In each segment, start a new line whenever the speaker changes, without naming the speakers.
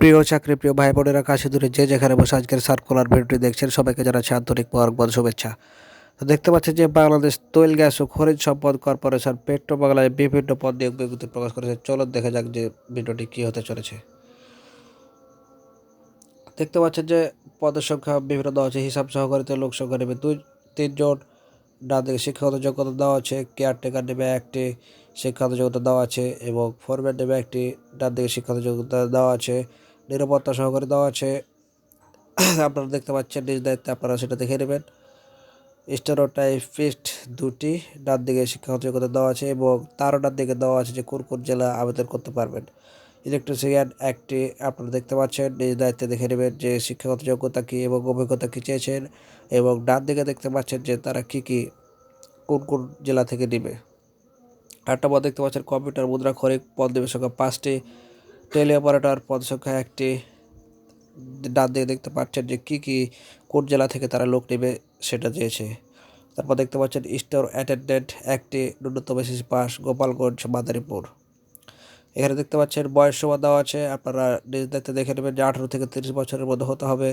প্রিয় চাকরি, প্রিয় ভাই বোনেরা কাছে দূরে যে যেখানে বসে আজকের সার্কুলার ভিডিওটি দেখছেন, সবাইকে জানাচ্ছি আন্তরিক মোবারকবাদ শুভেচ্ছা। তো দেখতে পাচ্ছেন যে বাংলাদেশ তৈল, গ্যাস ও খনিজ সম্পদ কর্পোরেশন পেট্রো বাংলায় বিভিন্ন পদ নিয়োগ বিজ্ঞপ্তি প্রকাশ করেছে। চলো দেখা যাক যে ভিডিওটি কী হতে চলেছে। দেখতে পাচ্ছেন যে পদের সংখ্যা বিভিন্ন দেওয়া আছে। হিসাব সহকারীতে, লোক সংখ্যা নেবে দুই তিনজন ডান দিকে শিক্ষাগত যোগ্যতা দেওয়া আছে। কেয়ারটেকার নেবে একটি, শিক্ষাগত যোগ্যতা দেওয়া আছে এবং ফরম্যান নেবে একটি। ডান দিকে শিক্ষাগত যোগ্যতা দেওয়া আছে। নিরাপত্তা সহকারে দেওয়া আছে। আপনারা দেখতে পাচ্ছেন নিজ দায়িত্বে আপনারা সেটা দেখে নেবেন। স্টেরোটাইপিস্ট দুটি ডান দিকে শিক্ষাগত যোগ্যতা দেওয়া আছে এবং তারও ডান দিকে দেওয়া আছে যে কোন কোন জেলা আবেদন করতে পারবেন। ইলেকট্রিশিয়ান একটি আপনারা দেখতে পাচ্ছেন নিজ দায়িত্বে দেখে নেবেন যে শিক্ষাগত যোগ্যতা কী এবং অভিজ্ঞতা কী চেয়েছেন এবং ডান দিকে দেখতে পাচ্ছেন যে তারা কী কী কোন কোন জেলা থেকে নেবে। আটটা পদ দেখতে পাচ্ছেন, কম্পিউটার মুদ্রা খরিক পদ দেবে সংখ্যা পাঁচটি টেলি অপারেটর পদ সংখ্যা একটি। ডান দিকে দেখতে পাচ্ছেন যে কী কী কোন জেলা থেকে তারা লোক নেবে সেটা দিয়েছে। তারপর দেখতে পাচ্ছেন স্টোর অ্যাটেন্ডেন্ট একটি ন্যূনতম এসএসসি পাস, গোপালগঞ্জ, মাদারীপুর। এখানে দেখতে পাচ্ছেন বয়স সীমা দেওয়া আছে, আপনারা নিজ দায়িত্বে দেখে নেবেন যে আঠেরো থেকে তিরিশ বছরের মধ্যে হতে হবে।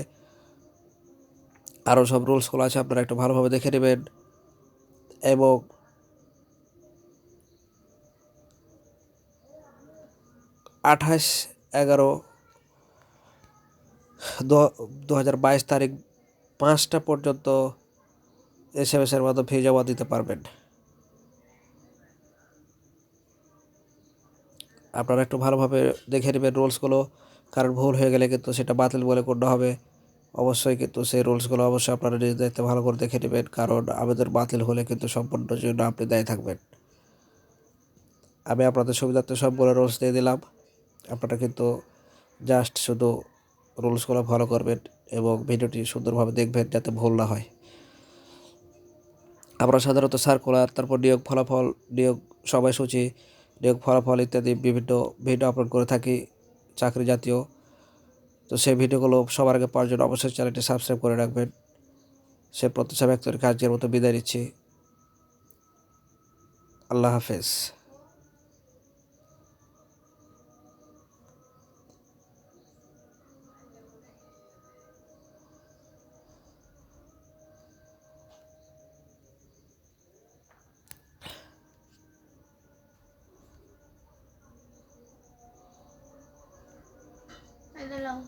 আরও সব রুলসগুলো আছে, আপনারা একটু ভালোভাবে দেখে নেবেন। এবং আঠাশ এগারো দু হাজার বাইশ তারিখ পাঁচটা পর্যন্ত এস এম এসের মাধ্যমে ফি জমা দিতে পারবেন। আপনারা একটু ভালোভাবে দেখে নেবেন রুলসগুলো, কারণ ভুল হয়ে গেলে কিন্তু সেটা বাতিল বলে গণ্য হবে। অবশ্যই কিন্তু সেই রুলসগুলো অবশ্যই আপনারা নিজ দায়িত্বে ভালো করে দেখে নেবেন, কারণ আবেদন বাতিল হলে কিন্তু সম্পূর্ণ জন্য আপনি দায়ী থাকবেন। আমি আপনাদের সুবিধার্থে সবগুলো রুলস দিয়ে দিলাম। আপনারা কিন্তু জাস্ট শুধু রুলসগুলো ফলো করবেন এবং ভিডিওটি সুন্দরভাবে দেখবেন যাতে ভুল না হয়। আমরা সাধারণত সার্কুলার তারপর নিয়োগ ফলাফল, নিয়োগ সময়সূচি, নিয়োগ ফলাফল ইত্যাদি বিভিন্ন ভিডিও আপলোড করে থাকি, চাকরি জাতীয়। তো সেই ভিডিওগুলো সবার আগে পাওয়ার জন্য অবশ্যই চ্যানেলটি সাবস্ক্রাইব করে রাখবেন। সে প্রত্যাশা ব্যক্ত কাজের মতো বিদায় নিচ্ছি। আল্লাহ হাফেজ।
এই দিলাম